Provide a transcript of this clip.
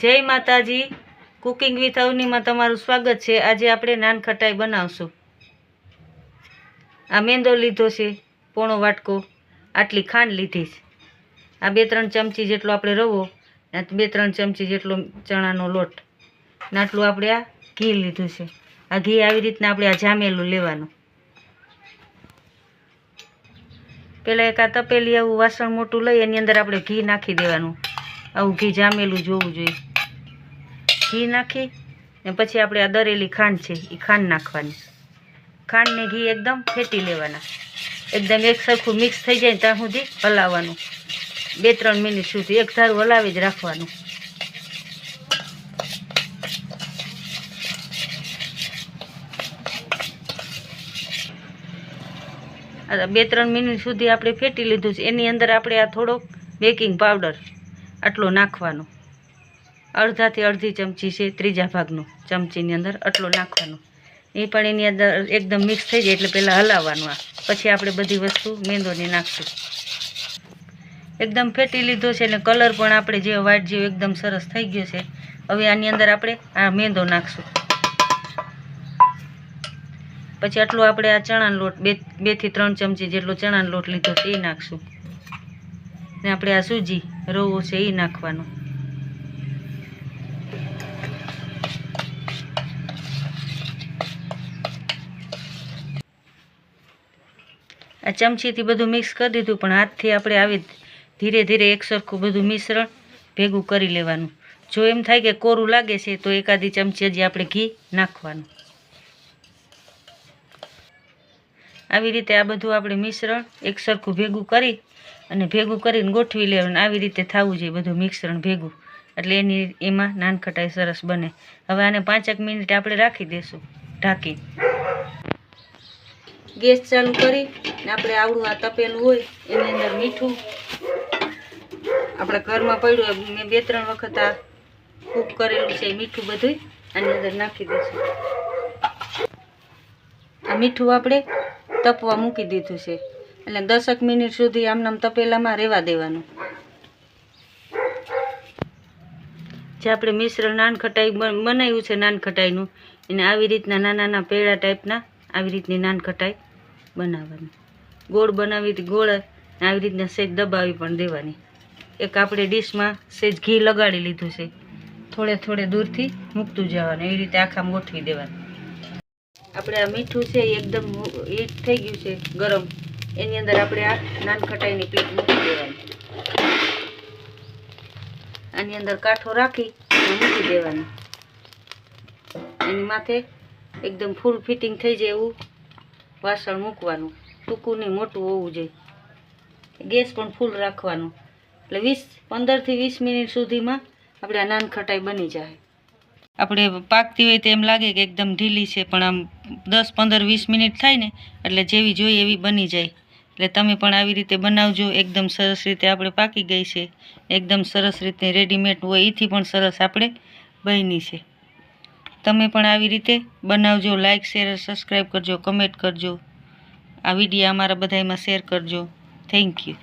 જય માતાજી. Cooking with અવનીમાં તમારું સ્વાગત છે. આજે આપણે નાન ખટાઈ બનાવશું. આ મેંદો લીધો છે, પોણો વાટકો. આટલી ખાંડ લીધી છે. આ બે ત્રણ ચમચી જેટલો આપણે રવો બે ત્રણ ચમચી જેટલો ચણાનો લોટ. ને આટલું આપણે આ ઘી લીધું છે. આ ઘી આવી રીતના આપણે આ જામેલું લેવાનું. પહેલાં એક આ તપેલી આવું વાસણ મોટું લઈ એની અંદર આપણે ઘી નાખી દેવાનું. આવું ઘી જામેલું જોવું જોઈએ. ઘી નાખી ને પછી આપણે આ દરેલી ખાંડ છે એ ખાંડ નાખવાની. ખાંડને ઘી એકદમ ફેટી લેવાના. એકદમ એક સરખું મિક્સ થઈ જાય ત્યાં સુધી હલાવવાનું. બે ત્રણ મિનિટ સુધી એક ધારું હલાવી જ રાખવાનું. બે ત્રણ મિનિટ સુધી આપણે ફેટી લીધું છે. એની અંદર આપણે આ થોડોક બેકિંગ પાવડર આટલો નાખવાનો. અડધાથી અડધી ચમચી છે ત્રીજા ભાગનો ચમચીની અંદર આટલો નાખવાનો. એ પણ એની અંદર એકદમ મિક્સ થઈ જાય એટલે પહેલાં હલાવવાનું આ. પછી આપણે બધી વસ્તુ મેંદોની નાખશું. એકદમ ફેટી લીધો છે અને કલર પણ આપણે જે વાટ જેવો એકદમ સરસ થઈ ગયો છે. હવે આની અંદર આપણે આ મેંદો નાખશું. પછી આટલો આપણે આ ચણાનો લોટ બે બેથી ત્રણ ચમચી જેટલો ચણાનો લોટ લીધો છે એ નાખશું. ને આપણે આ સૂજી રવો છે એ નાખવાનો. આ ચમચીથી બધું મિક્સ કરી દીધું, પણ હાથથી આપણે આવી ધીરે ધીરે એક સરખું બધું મિશ્રણ ભેગું કરી લેવાનું. જો એમ થાય કે કોરું લાગે છે, તો એકાદી ચમચી હજી આપણે ઘી નાખવાનું. આવી રીતે આ બધું આપણે મિશ્રણ એક સરખું ભેગું કરી અને ભેગું કરીને ગોઠવી લેવાનું આવી રીતે થવું જોઈએ બધું મિશ્રણ ભેગું. એટલે એની એમાં નાનખટાઈ સરસ બને. હવે આને પાંચેક મિનિટ આપણે રાખી દઈશું ઢાંકી. ગેસ ચાલુ કરી આપણે આવડું આ તપેલું હોય એની અંદર મીઠું. આપણે ઘરમાં પડ્યું હોય, મેં બે ત્રણ વખત આ કૂક કરેલું છે મીઠું બધું આની અંદર નાખી દઈશું. આ મીઠું આપણે તપવા મૂકી દીધું છે. એટલે દસક મિનિટ સુધી આમનામ તપેલામાં રહેવા દેવાનું. જે આપણે મિશ્રણ નાનખટાઈ બનાવ્યું છે નાનખટાઈનું, એને આવી રીતના નાના નાના પેડા ટાઈપના આવી રીતની નાનખટાઈ બનાવવાની. ગોળ બનાવી ગોળ આવી રીતના સેજ દબાવી પણ દેવાની. એક આપણે ડીશમાં સેજ ઘી લગાડી લીધું છે. થોડે થોડે દૂરથી મૂકતું જવાનું, એવી રીતે આખા ગોઠવી દેવાનું. આપણે આ મીઠું છે એકદમ હીટ થઈ ગયું છે ગરમ. એની અંદર આપણે આ નાન ખટાઈની પ્લેટ મૂકી દેવાની. આની અંદર કાંઠો રાખી મૂકી દેવાની. એની માથે એકદમ ફૂલ ફિટિંગ થઈ જાય એવું વાસણ મૂકવાનું. ટૂંકું નહીં, મોટું હોવું જોઈએ. ગેસ પણ ફૂલ રાખવાનો. એટલે વીસ પંદરથી વીસ મિનિટ સુધીમાં આપણે આ નાન ખટાઈ બની જાય. આપણે પાકતી હોય તો એમ લાગે કે એકદમ ઢીલી છે, પણ આમ દસ, પંદર, વીસ મિનિટ થાય ને, એટલે જેવી જોઈએ એવી બની જાય. એટલે તમે પણ આવી રીતે બનાવજો. એકદમ સરસ રીતે આપણે પાકી ગઈ છે. એકદમ સરસ રીતે રેડીમેડ હોય એથી પણ સરસ આપણે બની છે. તમે પણ આવી રીતે બનાવજો. લાઇક શેર સબસ્ક્રાઈબ કરજો. કમેન્ટ કરજો. આ વીડિયો અમારા બધામાં શેર કરજો. Thank you